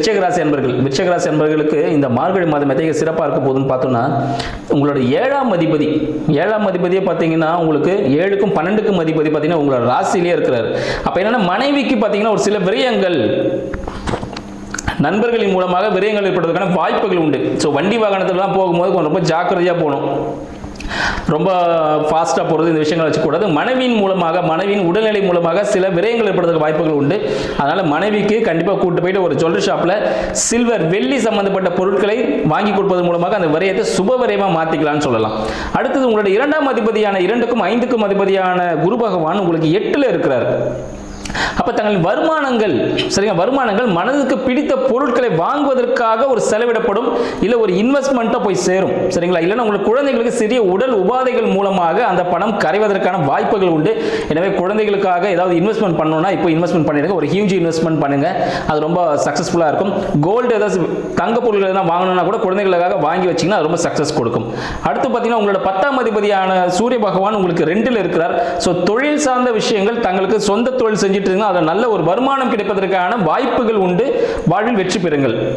விருச்சக என்பர்கள் அன்பர்கள் விருச்சக அன்பர்களுக்கு இந்த மார்கழி மாதம் எத்தகைய சிறப்பாக இருக்க போகுதுன்னு பார்த்தோம்னா உங்களோட ஏழாம் அதிபதி ஏழாம் அதிபதியை பார்த்தீங்கன்னா உங்களுக்கு ஏழுக்கும் பன்னெண்டுக்கும் அதிபதி பார்த்தீங்கன்னா உங்களோட ராசியிலே இருக்கிறார். அப்போ என்னென்னா மனைவிக்கு பார்த்தீங்கன்னா ஒரு சில விரயங்கள் நண்பர்களின் மூலமாக விரயங்கள் ஏற்படுவதற்கான வாய்ப்புகள் உண்டு. ஸோ வண்டி வாகனத்துலலாம் போகும்போது கொஞ்சம் ரொம்ப ஜாக்கிரதையாக போகணும். ரொம்ப ஃபாஸ்ட்டாக போகிறது இந்த விஷயங்களை வச்சுக்கூடாது. மனைவியின் மூலமாக மனைவியின் உடல்நிலை மூலமாக சில விரயங்கள் ஏற்படுறதுக்கு வாய்ப்புகள் உண்டு. அதனால் மனைவிக்கு கண்டிப்பாக கூட்டு போயிட்டு ஒரு ஜுவல்லரி ஷாப்பில் சில்வர் வெள்ளி சம்பந்தப்பட்ட பொருட்களை வாங்கி கொடுப்பதன் மூலமாக அந்த விரயத்தை சுப விரயமாக மாற்றிக்கலாம்னு சொல்லலாம். அடுத்தது உங்களுடைய இரண்டாம் அதிபதியான இரண்டுக்கும் ஐந்துக்கும் அதிபதியான குரு பகவான் உங்களுக்கு எட்டில் இருக்கிறார். அப்போ தங்கள் வருமானங்கள் சரிங்க வருமானங்கள் மனதுக்கு பிடித்த பொருட்களை வாங்குவதற்காக ஒரு செலவிடப்படும் இல்லை ஒரு இன்வெஸ்ட்மெண்ட்டாக போய் சேரும் சரிங்களா? இல்லைன்னா உங்களுக்கு குழந்தைகளுக்கு சிறிய உடல் உபாதைகள் மூலமாக அந்த பணம் கரைவதற்கான வாய்ப்புகள் உண்டு. எனவே குழந்தைகளுக்காக ஏதாவது இன்வெஸ்ட்மெண்ட் பண்ணணும்னா இப்போ இன்வெஸ்ட்மெண்ட் பண்ணிடுங்க. ஒரு ஹியூஜ் இன்வெஸ்ட்மெண்ட் பண்ணுங்க. அது ரொம்ப சக்ஸஸ்ஃபுல்லாக இருக்கும். கோல்டு ஏதாவது தங்க பொருட்கள் எதாவது வாங்கணும்னா கூட குழந்தைகளுக்காக வாங்கி வச்சிங்கன்னா அது ரொம்ப சக்ஸஸ் கொடுக்கும். அடுத்து பார்த்தீங்கன்னா உங்களோட பத்தாம் அதிபதியான சூரிய பகவான் உங்களுக்கு ரெண்டில் இருக்கிறார். ஸோ தொழில் சார்ந்த விஷயங்கள் தங்களுக்கு சொந்த தொழில் செஞ்சு செஞ்சுட்டு இருந்தால் அதில் நல்ல ஒரு வருமானம் கிடைப்பதற்கான வாய்ப்புகள் உண்டு. வாழ்வில் வெற்றி பெறுங்கள்.